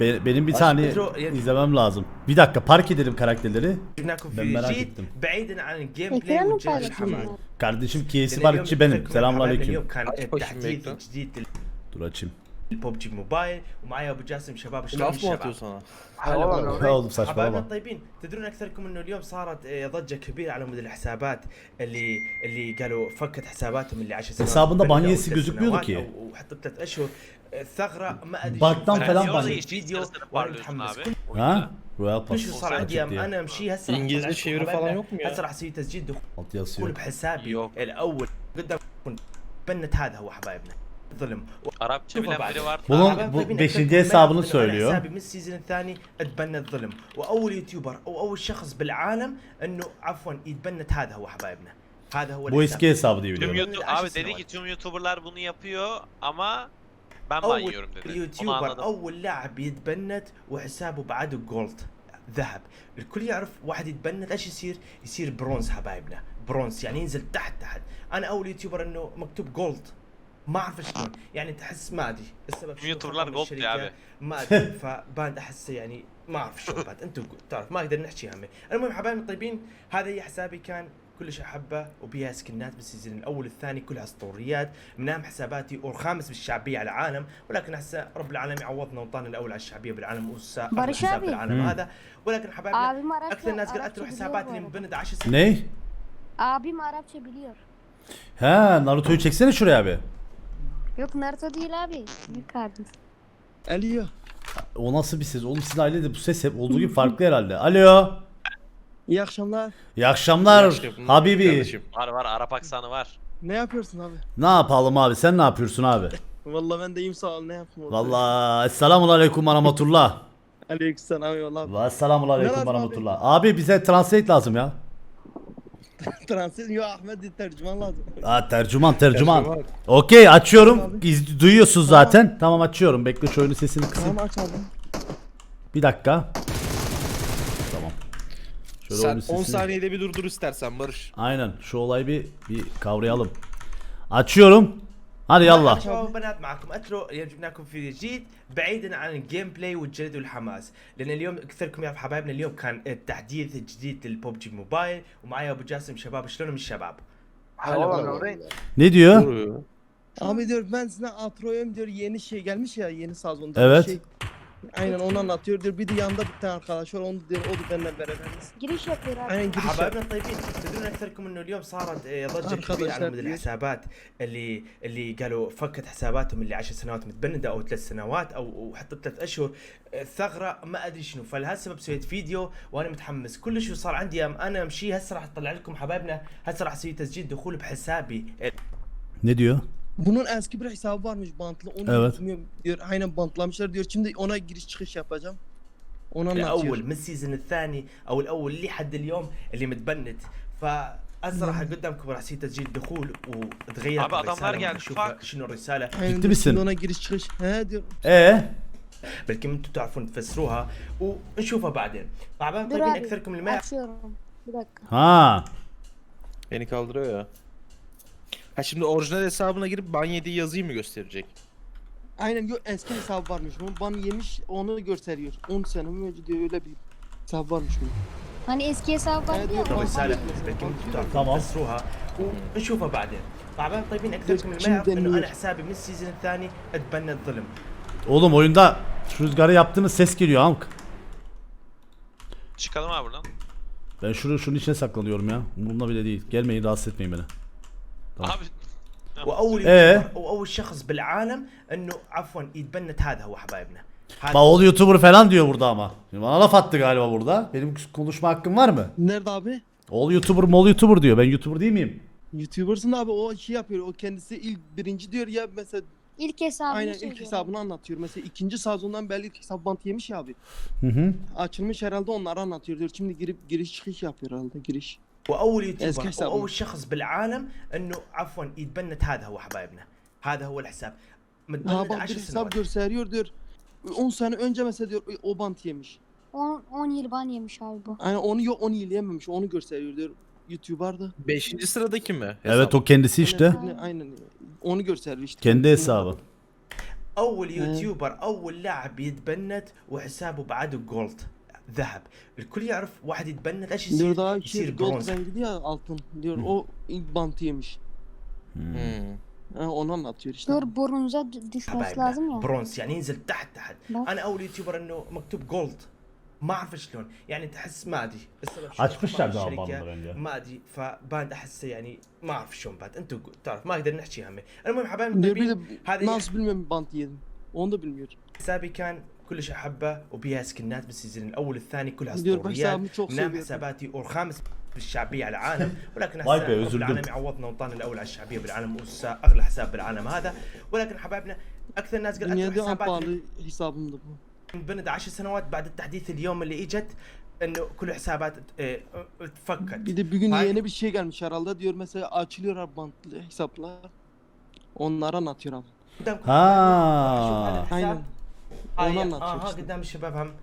Be- benim bir Aşk tane Pedro- yani- izlemem lazım. Bir dakika park edelim karakterleri. جبناكم Ben في merak جديد ettim. بعيدا عن الجيم بلاي Ekranı والجهاز paylaşıyorlar. الحماس Kardeşim KS'i لأن parkçı اليوم benim. فكركم Selamun حبايبنا aleyküm. اليوم كان Aç bakayım التحديث ekran. الجديد Dur açayım. للببجي موبايل ومعايا ابو جاسم شباب شلون Laf mı atıyor الشباب؟ sana? هلا والله. Ya oğlum حبايبنا saçmalama. الطيبين تدرون اكثركم انه اليوم صارت آه، ضجه كبيره على مود الحسابات اللي اللي قالوا فكت حساباتهم اللي 10 سنوات Hesabında بدأوا ban yesi ثلاث gözükmüyordu سنوات ki. أو- وحتى ثلاث اشهر الثغره ما ادري Bug'dan شو. falan فأنا ban أسوي yedi. فيديو Sırasını وانا parlıyorsun متحمس abi. كل Ha? Royal Pass. شو صار عندي Gerçek diye. انا امشي هسه إنجليزي راح شيء أطلع falan حبايبنا. yok mu ya? هسه راح اسوي تسجيل دخول Alt yazıyor. بحسابي يوك. الاول قدام بنت هذا هو حبايبنا ظلم Arapça شوفوا bilen بعد. biri var. Bunun حبايبنا bu طيبين 5. أكثركم hesabını ما يعرف إنه أنا söylüyor. حسابي من السيزون الثاني اتبنى الظلم واول يوتيوبر او اول شخص بالعالم انه عفوا يتبنت هذا هو حبايبنا هذا هو Bu الحساب. eski hesabı diye Tüm biliyorum. YouTube Aşırı abi dedi sinema. ki tüm YouTuber'lar bunu yapıyor ama ben ban أول yiyorum dedi. Onu يوتيوبر. أول لاعب يتبنت وحسابه بعده جولد ذهب. الكل يعرف واحد يتبنت إيش يصير؟ يصير برونز حبايبنا. برونز يعني ينزل تحت تحت. أنا أول يوتيوبر إنه مكتوب جولد ما أعرف شلون يعني تحس ما أدري. السبب يوتيوبرlar gold الشركة، يا أبي. ما أدري. فباند أحسه يعني ما أعرف شلون بعد أنتم تعرف ما أقدر نحكي همي المهم حبايبي الطيبين هذا هي حسابي كان كلش احبه وبيها سكنات بالسيزون الاول والثاني كلها اسطوريات من اهم حساباتي والخامس بالشعبيه على العالم ولكن هسه رب العالمين عوضنا وطانا الاول على الشعبيه بالعالم وسا أغلى بارش حساب أبي. بالعالم مم. هذا ولكن حبايبنا Abim Arapça, اكثر الناس قالت Arapça له biliyor حساباتي bu اللي arada. مبند 10 سنين Ne? Abim Arapça biliyor. Ha Naruto'yu çeksene şuraya abi. Yok Naruto değil abi. Büyük abim. Aliyo. O nasıl bir ses? Oğlum sizin ailede bu ses hep olduğu gibi farklı herhalde. Alo. İyi akşamlar. İyi akşamlar İyi akşamlar Habibi. kardeşim. Var var Arap aksanı var. Ne yapıyorsun abi? Ne yapalım abi? Sen ne yapıyorsun abi? Vallahi ben de iyiyim sağ ol. Ne yapayım orada? Vallahi Esselamun Aleyküm Rahmetullah. Aleykümselam eyvallah. Ve Esselamun Aleyküm lazım abi? Rahmetullah. Abi bize translate lazım ya. Transit yok Ahmet tercüman lazım. Ha tercüman tercüman. Tercüman. Okey açıyorum. İz, duyuyorsun zaten. Tamam açıyorum. Bekle şu oyunun sesini kısayım. Tamam aç abi. Bir dakika. Tamam. Şöyle Sen oyunun 10 sesini. saniyede bir durdur istersen Barış. Aynen. Şu olayı bir bir kavrayalım. Açıyorum. Hadi yallah. شباب وبنات معكم اترو اليوم جبناكم في جديد بعيدا عن الجيم بلاي والجلد والحماس لان اليوم اكثركم يعرف حبايبنا اليوم كان التحديث الجديد للبوبجي موبايل ومعايا ابو جاسم شباب شلونهم الشباب؟ Ne diyor? Doğru. Abi diyor ben size Atroyum diyor yeni şey gelmiş ya yeni sezonda. Evet. bir Şey. Aynen onu anlatıyor diyor. Bir de yanında bir tane arkadaş var onu diyor o da benimle beraberiz. Giriş yapıyor abi. Aynen giriş yap. حبايبنا الطيبين تدرون اكثركم انه اليوم صارت آه، ضجه أرخص كبيره على أشياء مود كثير. الحسابات اللي اللي قالوا فكت حساباتهم اللي 10 سنوات متبنده أو ثلاث سنوات أو وحتى ثلاث اشهر آه، ثغره ما ادري شنو فلهالسبب سويت فيديو وأنا متحمس كل شيء صار عندي أنا امشي هسه راح اطلع لكم حبايبنا هسه راح أسوي تسجيل دخول بحسابي Ne diyor? Bunun eski bir hesabı varmış bantlı. Onu Evet. bilmiyorum diyor. Aynen bantlamışlar diyor. Şimdi ona giriş çıkış yapacağım. Onu anlatıyor. الاول من السيزون الثاني او الاول لحد اليوم اللي متبنت فهسه راح قدامكم راح اسوي تسجيل دخول وتغير أبا أضمر قاعد نشوف فاك. شنو الرساله Aynen Ciddi diyor, misin? Şimdi ona giriş çıkış. He diyor. E بلكن انتم تعرفون تفسروها ونشوفها بعدين طبعا Dur طيبين abi. اكثركم اللي ما Açıyorum. Bir dakika. ha. Beni kaldırıyor ya. Ha şimdi orijinal hesabına girip ban yediği yazıyı mı gösterecek? Aynen yok eski hesabı varmış. Bunu ban yemiş onu gösteriyor. 10 sene önce diyor öyle bir hesap varmış bunun. Hani eski hesabı vardı ya. Evet, o الرساله ban- بلكن انتم تعرفون تمام. تفسروها ونشوفها بعدين طبعا طيبين اكثركم اللي ما يعرف جداً انه نور. انا حسابي من السيزون الثاني اتبنى الظلم Oğlum oyunda şu rüzgarı yaptığınız ses geliyor Amk. Çıkalım abi buradan. Ben şunu şunun içine saklanıyorum ya. Umurumda bile değil. Gelmeyin rahatsız etmeyin beni. طيب. Abi واول إيه. يوتيوبر واول شخص بالعالم انه عفوا يتبنت هذا هو حبايبنا هذا Bak oğul YouTuber falan diyor burada ama. Şimdi bana laf attı galiba burada. Benim konuşma hakkım var mı? Nerede abi? Oğul YouTuber mol YouTuber diyor. Ben YouTuber değil miyim? YouTuber'sın abi o şey yapıyor. O kendisi ilk birinci diyor ya mesela İlk hesabını aynen söylüyor. ilk hesabını anlatıyor. Mesela ikinci sezondan beri ilk hesap bant yemiş ya abi. Hı hı. Açılmış herhalde onları anlatıyor diyor. Şimdi girip giriş çıkış yapıyor herhalde giriş. واول يوتيوبر. واول شخص بالعالم انه عفوا يتبنت هذا هو حبايبنا هذا هو الحساب متبنت bak 10 bir hesap سنوات gösteriyor diyor. 10 sene önce mesela diyor o bant yemiş. 10, 10 yıl ban yemiş abi bu. Aynen onu yok 10 yıl yememiş. Onu gösteriyor diyor. YouTuber'da. 5. sıradaki mi? Evet o kendisi işte. Aynen, aynen. Onu gösteriyor işte. Kendi hesabı. اول يوتيوبر اول لاعب يتبند وحسابه بعده جولد ذهب الكل يعرف واحد يتبند ايش Diyor يصير daha يصير şey gold برونز rengi ya altın. Diyor o ilk bantı yemiş. Hmm. Ha, onu anlatıyor işte. Dur burnunuza d- düşmesi lazım ya. برونز يعني ينزل تحت تحت بس. انا اول يوتيوبر انه مكتوب جولد ما اعرف شلون يعني تحس ما ادري السبب شو Açmışlar أخبار daha الشركة، bandı bence. ما ادري فباند احسه يعني ما اعرف شلون باند انتم تعرف ما اقدر نحكي همي المهم حبايبي Diyor bir de الطيبين هذا nasıl bilmiyorum bantı yedim. Onu da bilmiyor. حسابي كان كلش احبه وبيها سكنات بالسيزون الاول والثاني كلها Diyor اسطوريات hesabımı çok نام seviyorum. حساباتي والخامس بالشعبيه على العالم ولكن وايد هسه بيعوز رب الدب. العالمين عوضنا وطانا الاول على الشعبيه بالعالم واغلى حساب بالعالم هذا ولكن حبايبنا اكثر ناس قال Dünyada أكثر en حسابات pahalı hesabımdı bu. بند 10 سنوات بعد التحديث اليوم اللي اجت انه كل حسابات اه، تفكت Bir de bir gün Hayır. yeni bir şey gelmiş herhalde. Diyor mesela açılıyor abi bantlı hesaplar. Onlara anlatıyor abi. قدامكم Ha. شوف آه آه ها işte. قدام الشباب هم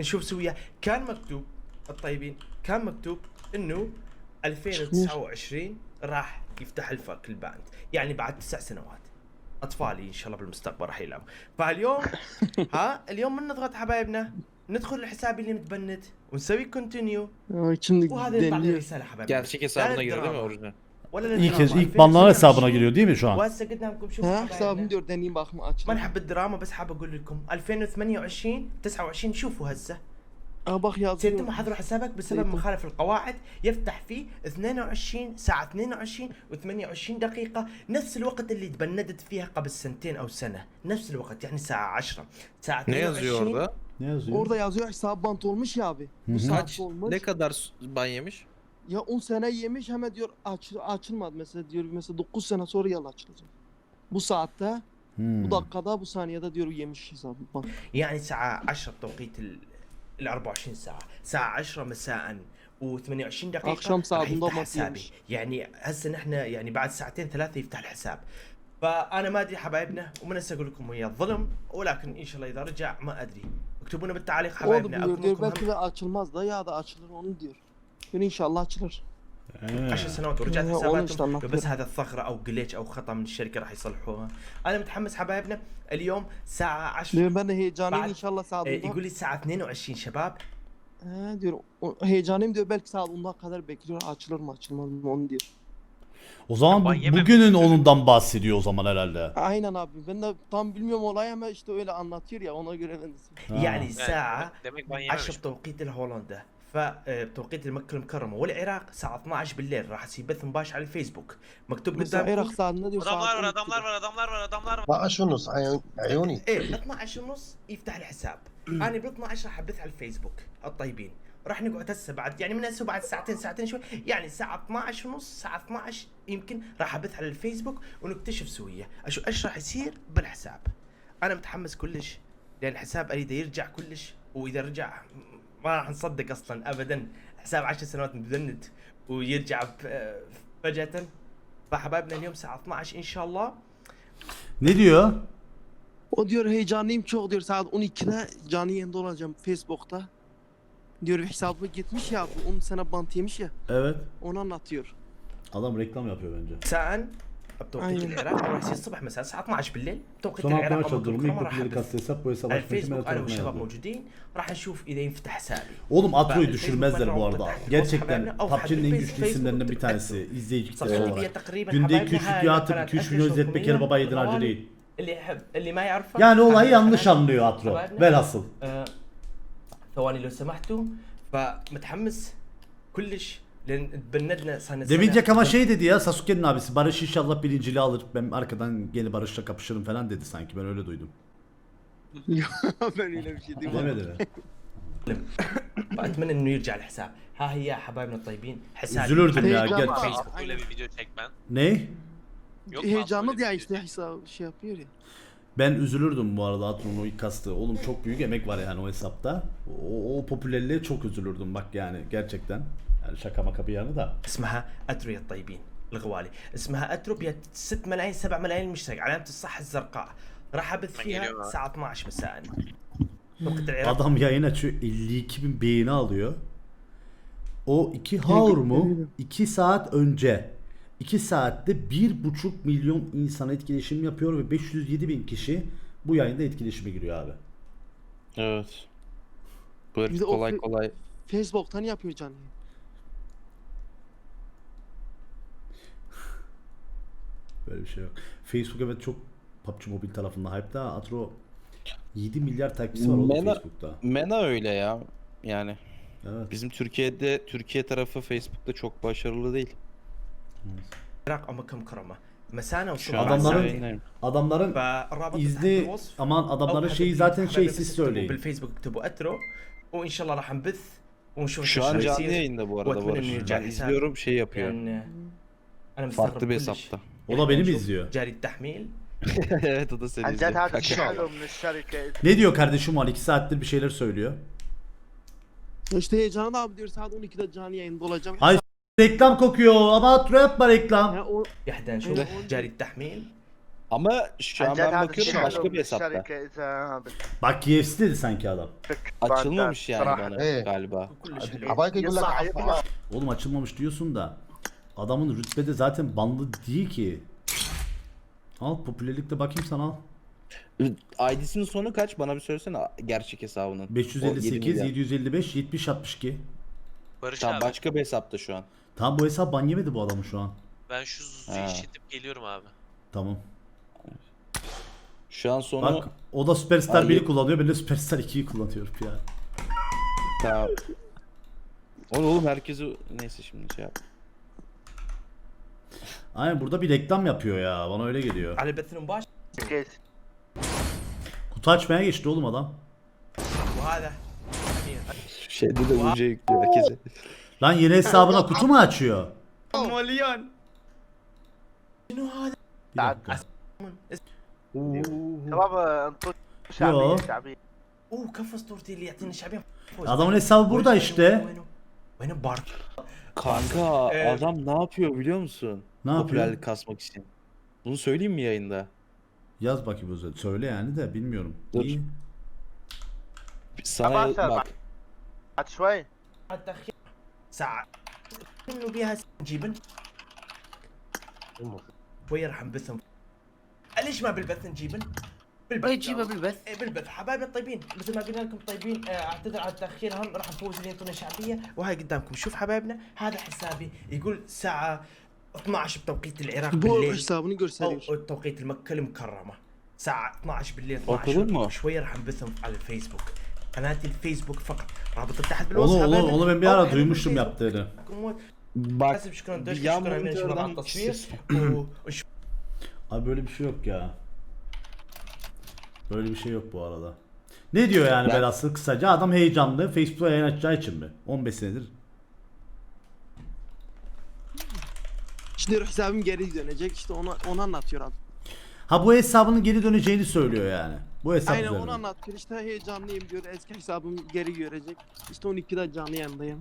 نشوف سويا. كان مكتوب الطيبين كان مكتوب إنه 2029 راح يفتح الفك الباند. يعني بعد تسع سنوات. أطفالي إن شاء الله بالمستقبل راح يلعبوا. فاليوم ها اليوم من نضغط حبايبنا ندخل الحساب اللي متبند ونسوي كونتينيو Aa, Şimdi وهذا يطلع لي deniliyor. رساله حبايبنا. İlk kez ilk 2029 hesabına giriyor değil mi şu an? وهسه قدامكم شوفوا Ha حبايبنا. hesabım diyor deneyim bakma ما açılıyor. نحب الدراما بس حاب أقول لكم 2028 29 شوفوا هسه bak yazıyor. سيتم حظر حسابك بسبب. مخالف القواعد يفتح فيه 22 ساعة 22 و28 دقيقة نفس الوقت اللي تبندت فيها قبل سنتين أو سنة نفس الوقت يعني الساعة 10 ساعة Ne yazıyor 22 orada? Ne yazıyor? Orada yazıyor hesap bant olmuş ya abi. Bu hı. saat Kaç, olmuş. ne kadar s- ban yemiş? Ya 10 sene yemiş hemen diyor aç, açılmadı mesela diyor mesela 9 sene sonra yalı açılacak. Bu saatte, Hmm. bu dakikada, bu saniyede diyor yemiş hesabı. Bak. يعني ساعة 10 بتوقيت ال ال 24 ساعة ساعة 10 مساء و28 دقيقة أخشم ساعة راح يفتح انضمت حسابي يمشي. يعني هسه نحن يعني بعد ساعتين ثلاثة يفتح الحساب فأنا ما أدري حبايبنا ومن هسه أقول لكم هي ظلم ولكن إن شاء الله إذا رجع ما أدري اكتبوا لنا بالتعليق O da حبايبنا biliyor أكون diyor لكم belki هم de açılmaz da ya da açılır onu diyor. Diyor inşallah açılır. He. 10 سنوات ورجعت والله حساباتهم اشتغلنا بس كثير. هذا الثغرة أو جليتش أو خطأ من الشركة راح يصلحوها أنا متحمس حبايبنا اليوم ساعة 10 Diyor ben de heyecanlıyım بعد- inşallah saat إيه، 10'da. يقول لي الساعة 22 شباب He diyor o- heyecanlıyım diyor belki saat 10'da kadar bekliyor açılır mı açılmaz mı onu diyor. O zaman Ban bu- yememiş bugünün çocuk. onundan bahsediyor o zaman herhalde. Aynen abi ben de tam bilmiyorum olayı ama işte öyle anlatıyor ya ona göre ben de Ha. يعني Yani ساعة demek, demek ban 10 yememiş. بتوقيت الهولندا فبتوقيت المكة المكرمة والعراق الساعة 12 بالليل راح يصير بث مباشر على الفيسبوك. مكتوب saat adamlar 12'de. var, adamlar var, adamlar var. 12 ونص عيون- عيوني. إيه 12 ونص يفتح الحساب. أنا ب 12 راح أبث على الفيسبوك الطيبين. راح نقعد هسه بعد يعني من هسه بعد ساعتين ساعتين شوي. يعني الساعة 12 ونص الساعة 12 يمكن راح أبث على الفيسبوك ونكتشف سوية. أشوف إيش راح يصير؟ بالحساب. أنا متحمس كلش لأن الحساب اريده يرجع كلش وإذا رجع ما راح نصدق اصلا ابدا حساب 10 سنوات مبند ويرجع ب- فجأة فحبايبنا اليوم الساعة 12 ان شاء الله Ne diyor? O diyor heyecanlıyım çok diyor saat 12'de canlı yayında olacağım Facebook'ta. Diyor hesabı gitmiş ya bu 10 sene bant yemiş ya Evet. onu anlatıyor. Adam reklam yapıyor bence. مساء بتوقيت أيوة. العراق راح يصير الصبح مساء الساعة 12 بالليل بتوقيت Son العراق aklıma أبو durumu بكرة ilk راح popüleri أبث. kastı hesap bu hesap على açmak için الفيسبوك انا tarafına والشباب yazdı. موجودين راح نشوف اذا ينفتح حسابي Oğlum Atro'yu Ben- düşürmezler bu arada. Facebook Gerçekten haberine- PUBG'nin en Facebook- güçlü isimlerinden bir Facebook- tanesi. izleyici kitlesi صفحة ليبيا olarak. تقريبا Günde حبايبنا 2-3 هاي video atıp قناة 2-3 أشرف milyon izletmek yere حكومية baba yedin harcı بالغوالي. değil. اللي يحب اللي ما يعرفه Yani olayı هاي yanlış قناة- anlıyor Atro. حبايبنا. Velhasıl. آه، ثواني لو سمحتوا فمتحمس كلش لان تبندنا صار لنا Demeyecek سنة. ama şey dedi ya Sasuke'nin abisi Barış inşallah birinciliği alır. Ben arkadan geri Barış'la kapışırım falan dedi sanki ben öyle duydum. ben öyle bir şey diyeyim. Demedi mi? فاتمنى انه يرجع الحساب ها هي يا حبايبنا الطيبين حسابي Üzülürdüm ya Heyecan gel. var. Facebook böyle bir video çekmen. Ne? Yok mu Heyecanlı abi diye böyle bir işte video? hesabı şey yapıyor ya. Ben üzülürdüm bu arada Atro'nun o ilk kastı. Oğlum çok büyük emek var yani o hesapta. O, o popülerliğe çok üzülürdüm bak yani gerçekten. Yani şaka maka bir yana da. اسمها اترو يا الطيبين الغوالي اسمها اترو بها 6 ملايين 7 ملايين مشترك علامة الصح الزرقاء راح ابث فيها أيوة. الساعة 12 مساء توقيت العراق Adam yayın açıyor 52 bin beğeni alıyor. O iki haur mu? 2 saat önce 2 saatte 1,5 milyon insan etkileşim yapıyor ve 507 bin kişi bu yayında etkileşime giriyor abi. Evet. Bu herif Bir de o kolay fe- kolay. Facebook'tan yapıyor canlı Böyle bir şey yok. Facebook evet çok PUBG Mobile tarafında hype'da. Atro 7 milyar takipçisi var oğlum Mena- Facebook'ta. Mena öyle ya. Yani Evet. bizim Türkiye'de Türkiye tarafı Facebook'ta çok başarılı değil. العراق اماكن مكرمه مسانا Şu وصوب an Adamların- yayınlayayım. Adamların فالرابط تحت izni الوصف aman أو adamların حتى şeyi في- zaten şey حبايبي siz بس اكتبوا söyleyin. بالفيسبوك اكتبوا اترو وان شاء الله راح نبث ونشوف Şu شو an راح canlı يصير. yayında bu arada واتمنى Barış. انه يرجع Ben حسابي izliyorum şey yapıyor. لان انا مستغرب Farklı bir كلش. hesapta. O da beni mi نشوف izliyor? جاري التحميل evet o da seni عن جد izliyor. هذا Kaka. الشيء حلو من الشركه Ne diyor kardeşim var 2 saattir bir şeyler söylüyor. İşte heyecanlı abi diyor saat 12'de canlı yayında olacağım. Ay reklam kokuyor ama Atro yapma reklam. Ya o يحدى نشوف لا. جاري التحميل Ama şu عن an جد ben هذا bakıyorum الشيء başka حلو bir من hesapta. الشركه اذا Bak KFC dedi sanki adam. بدك Açılmamış yani صراحة. bana إيه. galiba. كلش حلو عبالك يقول لك يصح يطلع Oğlum açılmamış diyorsun da adamın rütbede zaten bandı değil ki. Al popülerlikte bakayım sana al. ID'sinin sonu kaç? Bana bir söylesene gerçek hesabının. O 558, 7 milyar. 755, 70, 62. Barış Tamam abi başka bir hesapta şu an. Tamam bu hesap ban yemedi bu adamı şu an. ben şu Zuzu'yu Ha. işletip geliyorum abi. Tamam. Şu an sonu Bak o da Superstar Ay, 1'i yet- kullanıyor. Ben de Superstar 2'yi kullanıyorum ya. Tamam. Oğlum, oğlum herkesi neyse şimdi şey yap. Aynen burada bir reklam yapıyor ya. Bana öyle geliyor. على بث مباشر كيس Kutu açmaya geçti oğlum adam. وهذا Şeyde de uca yüklüyor herkese. Lan yeni hesabına kutu mu açıyor? مليون شنو هذا؟ Bir dakika. شباب انطوا يو. شعبيه شعبيه اوه كف اسطورتي اللي يعطيني شعبيه Adamın hesabı burada işte. وين بارك Kanka Ee, adam ne yapıyor biliyor musun? Ne yapıyor? Popülerlik kasmak için. Bunu söyleyeyim mi yayında? Yaz bakayım özel. Söyle yani de bilmiyorum. Dur. İyi. Sana أبا bak. بعد شوي التأخير ساعة انه بيها جيبن شوية راح نبثهم ليش ما بالبث نجيبن؟ بالبث يجيبها بالبث إيه بالبث حبايبنا الطيبين مثل ما قلنا لكم طيبين آه، أعتذر على التأخير هم راح نفوز اللي يعطونا شعبيه وهاي قدامكم شوف حبايبنا هذا حسابي يقول الساعة 12 بتوقيت العراق bu بالليل hesabını او gösteriyor. أو توقيت المكه المكرمه الساعه 12 بالليل أوكي، 12 ما. شويه راح نبثهم على الفيسبوك قناتي الفيسبوك فقط رابط تحت Onu, بالوصف onu, حبايبنا. onu ben bir أو ara احنا duymuştum بالفيسبوك. yaptığını. Bak حسب شكرا دوش bir yan شكرا من شكرا على monitörden التصوير ses- و- وش- Abi böyle bir şey yok ya. Böyle bir şey yok bu arada. Ne diyor yani Ben- velhasıl kısaca? Adam heyecanlı. Facebook'a yayın açacağı için mi? 15 senedir. Diyor hesabım geri dönecek işte onu, onu anlatıyor abi. Ha bu hesabının geri döneceğini söylüyor yani. Bu hesap Aynen üzerinden. onu anlatıyor işte heyecanlıyım diyor eski hesabım geri görecek. İşte 12'de canlı yayındayım.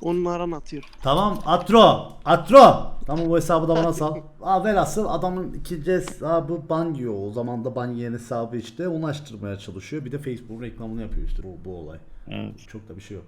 Onları anlatıyor. Tamam Atro. Atro. Tamam bu hesabı da bana sal. Aa, velhasıl adamın ikinci hesabı ban yiyor. O zaman da ban yiyen hesabı işte onu açtırmaya çalışıyor. Bir de Facebook reklamını yapıyor işte bu, bu olay. Evet. Çok da bir şey yok.